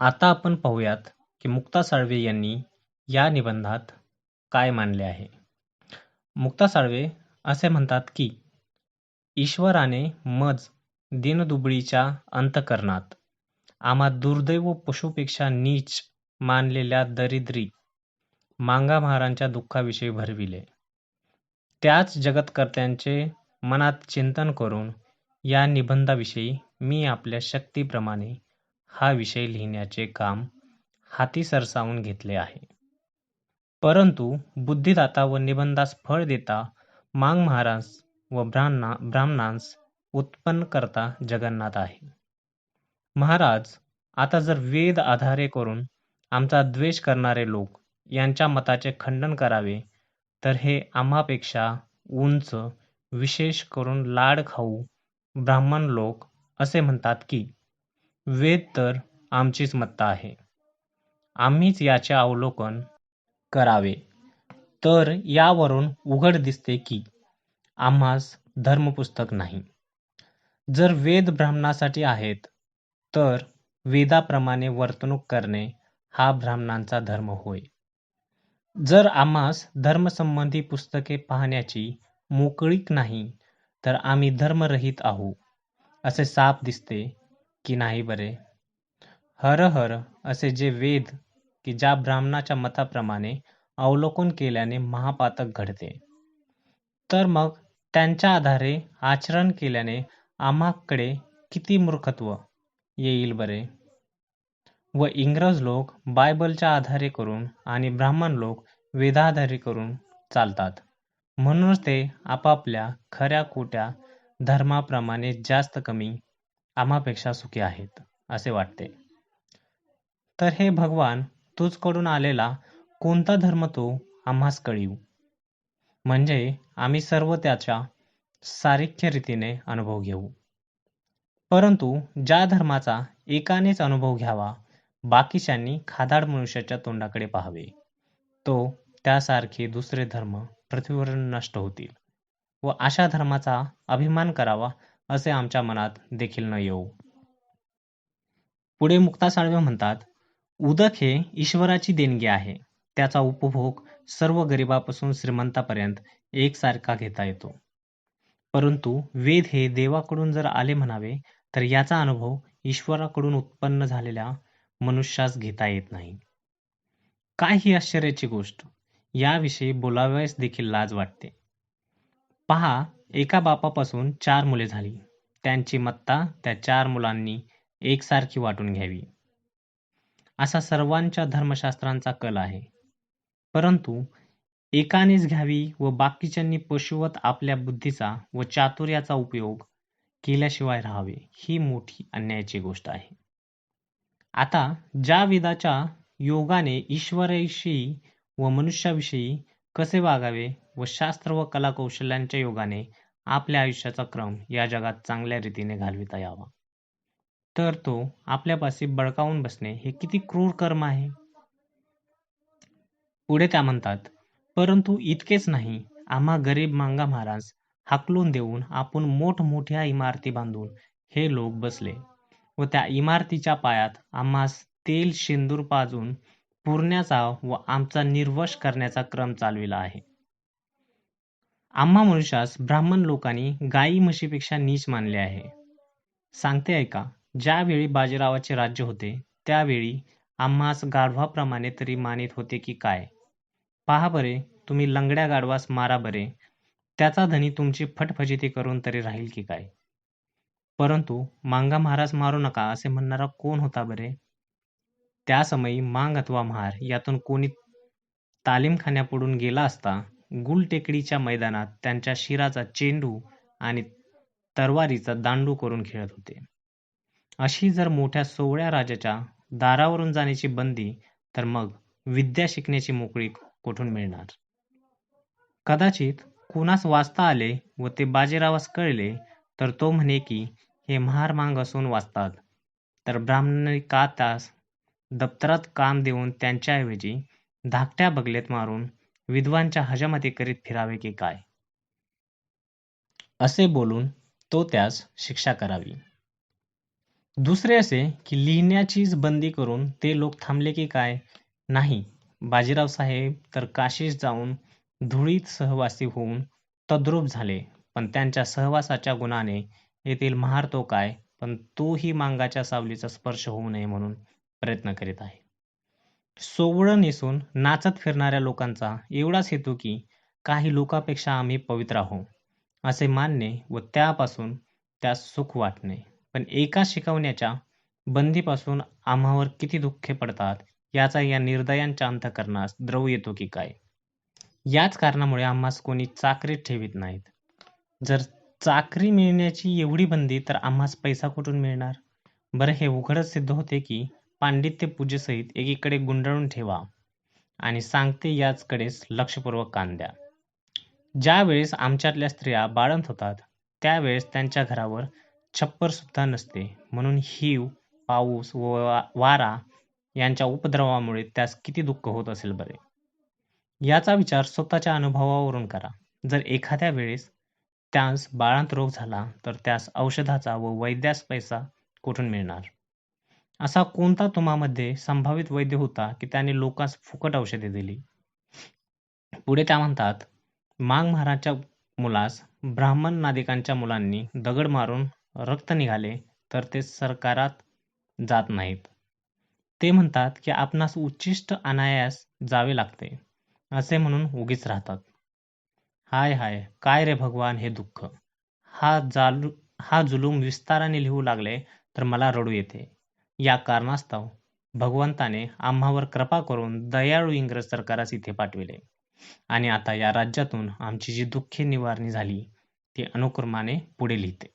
आता आपण पाहूयात की मुक्ता साळवे यांनी या निबंधात काय मांडले आहे. मुक्ता साळवे असे म्हणतात की ईश्वराने मज दिनदुबळीच्या अंतकरणात आम्हा दुर्दैव पशुपेक्षा नीच मानलेल्या दरिद्री मांगामहारांच्या दुःखाविषयी भरविले. त्याच जगतकर्त्यांचे मनात चिंतन करून या निबंधाविषयी मी आपल्या शक्तीप्रमाणे हा विषय लिहिण्याचे काम हाती सरसावून घेतले आहे. परंतु बुद्धिदाता व निबंधास फळ देता मांग महाराज व ब्राह्मणांस उत्पन्न करता जगन्नाथ आहे. महाराज आता जर वेद आधारे करून आमचा द्वेष करणारे लोक यांच्या मताचे खंडन करावे तर हे आम्हापेक्षा उंच विशेष करून लाड खाऊ ब्राह्मण लोक असे म्हणतात की वेद तर आमचीच मत्ता आहे. आम्हीच याचे अवलोकन करावे तर यावरून उघड दिसते की आम्हास धर्मपुस्तक नाही. जर वेद ब्राह्मणासाठी आहेत तर वेदाप्रमाणे वर्तणूक करणे हा ब्राह्मणांचा धर्म होय. जर आम्हास धर्मसंबंधी पुस्तके पाहण्याची मोकळीक नाही तर आम्ही धर्मरहित आहो असे साफ दिसते की नाही बरे? हर हर असे जे वेद की ज्या ब्राह्मणाच्या मताप्रमाणे अवलोकन केल्याने महापातक घडते तर मग त्यांच्या आधारे आचरण केल्याने आम्हाकडे किती मूर्खत्व येईल बरे? व इंग्रज लोक बायबलच्या आधारे करून आणि ब्राह्मण लोक वेदाधारे करून चालतात म्हणूनच ते आपापल्या खऱ्या खोट्या धर्माप्रमाणे जास्त कमी आम्हापेक्षा सुखी आहेत असे वाटते. तर हे भगवान तुझकडून आलेला कोणता धर्म तो आम्हास कळीव, म्हणजे आम्ही सर्व त्याच्या सारिख्य रीतीने अनुभव घेऊ. परंतु ज्या धर्माचा एकानेच अनुभव घ्यावा बाकीच्यांनी खादाड मनुष्याच्या तोंडाकडे पाहावे तो त्यासारखे दुसरे धर्म पृथ्वीवरून नष्ट होतील व अशा धर्माचा अभिमान करावा असे आमच्या मनात देखील न येऊ. पुढे मुक्ता साळवे म्हणतात उदक हे ईश्वराची देणगी आहे. त्याचा उपभोग सर्व गरिबापासून श्रीमंतापर्यंत एकसारखा घेता येतो. परंतु वेद हे देवाकडून जर आले म्हणावे तर याचा अनुभव ईश्वराकडून उत्पन्न झालेल्या मनुष्यास घेता येत नाही. काय ही आश्चर्याची गोष्ट! याविषयी बोलाव्यास देखील लाज वाटते. पहा एका बापापासून चार मुले झाली. त्यांची मत्ता त्या चार मुलांनी एकसारखी वाटून घ्यावी, असा सर्वांच्या धर्मशास्त्रांचा कल आहे. परंतु एकानेच घ्यावी व बाकीच्यांनी पशुवत आपल्या बुद्धीचा व चातुर्याचा उपयोग केल्याशिवाय राहावे ही मोठी अन्यायाची गोष्ट आहे. आता ज्या वेदाच्या योगाने ईश्वराविषयी व मनुष्याविषयी कसे वागावे व शास्त्र व कलाकौशल्यांच्या योगाने आपल्या आयुष्याचा क्रम या जगात चांगल्या रीतीने घालविता यावा तर तो आपल्यापाशी बळकावून बसणे हे किती क्रूर कर्म आहे. पुढे त्या म्हणतात परंतु इतकेच नाही आम्हा गरीब मांगा महाराज हाकलून देऊन आपण मोठमोठ्या इमारती बांधून हे लोक बसले व त्या इमारतीच्या पायात आम्हास तेल शेंदूर पाजून पुरण्याचा व आमचा निर्वश करण्याचा क्रम चालविला आहे. आम्हा मनुष्यास ब्राह्मण लोकांनी गाई म्हशीपेक्षा नीच मानले आहे. सांगते ऐका ज्यावेळी बाजीरावाचे राज्य होते त्यावेळी आम्हास गाढवाप्रमाणे तरी मानित होते की काय? पहा बरे तुम्ही लंगड्या गाढवास मारा बरे त्याचा धनी तुमची फटफजिती करून तरी राहील की काय? परंतु मांगा महाराज मारू नका असे म्हणणारा कोण होता बरे? त्या समयी मांग अथवा महार यातून कोणी तालीमखान्यापुढून गेला असता गुलटेकडीच्या मैदानात त्यांच्या शिराचा चेंडू आणि तरवारीचा दांडू करून खेळत होते. अशी जर मोठ्या सोवळ्या राजाच्या दारावरून जाण्याची बंदी तर मग विद्या शिकण्याची मोकळी कोठून मिळणार? कदाचित कुणास वाचता आले व ते बाजीरावास कळले तर तो म्हणे की हे महार मांग असून वाचतात तर ब्राह्मणांनी का त्यास दप्तरात काम देऊन त्यांच्याऐवजी धाकट्या बगलेत मारून विद्वांच्या हजामती करीत फिरावे की काय? असे बोलून तो त्यास शिक्षा करावी. दुसरे असे की लिहिण्याचीच बंदी करून ते लोक थांबले की काय नाही बाजीराव साहेब तर काशीस जाऊन धुळीत सहवासी होऊन तद्रूप झाले पण त्यांच्या सहवासाच्या गुणाने येथील महार तो काय पण तोही मांगाच्या सावलीचा स्पर्श होऊ नये म्हणून प्रयत्न करीत आहे सोवळं नेसून नाचत फिरणाऱ्या लोकांचा एवढाच हेतू की काही लोकांपेक्षा आम्ही पवित्र आहोत असे मानणे व त्यापासून त्यास सुख वाटणे. पण एका शिकवण्याच्या बंदीपासून आम्हावर किती दुःखे पडतात याचा या निर्दयांच्या अंतकरणास द्रव येतो की काय? याच कारणामुळे आम्हास कोणी चाकरीत ठेवीत नाहीत. जर चाकरी मिळण्याची एवढी बंदी तर आम्हास पैसा कुठून मिळणार? बरं हे उघडच सिद्ध होते की पांडित्य पूजेसहित एकीकडे गुंडाळून ठेवा आणि सांगते याचकडेच लक्षपूर्वक कान द्या ज्यावेळेस आमच्यातल्या स्त्रिया बाळंत होतात त्यावेळेस त्यांच्या घरावर छप्पर सुद्धा नसते. म्हणून हिव पाऊस व वारा यांच्या उपद्रवामुळे त्यास किती दुःख होत असेल बरे? याचा विचार स्वतःच्या अनुभवावरून करा. जर एखाद्या वेळेस त्यास बाळांत रोग झाला तर त्यास औषधाचा व वैद्यास पैसा कुठून मिळणार? असा कोणता तुम्हामध्ये संभावित वैद्य होता की त्याने लोकांस फुकट औषधे दिली? पुढे त्या म्हणतात मांग महाराजच्या मुलास ब्राह्मण नादिकांच्या मुलांनी दगड मारून रक्त निघाले तर ते सरकारात जात नाहीत. ते म्हणतात की आपणास उच्चिष्ट अनायास जावे लागते असे म्हणून उगीच राहतात. हाय हाय काय रे भगवान हे दुःख. हा जालू हा जुलूम विस्ताराने लिहू लागले तर मला रडू येते. या कारणास्तव भगवंताने आम्हावर कृपा करून दयाळू इंग्रज सरकारास इथे पाठविले. आणि आता या राज्यातून आमची जी दुःखे निवारणी झाली ती अनुक्रमाने पुढे लिहिते.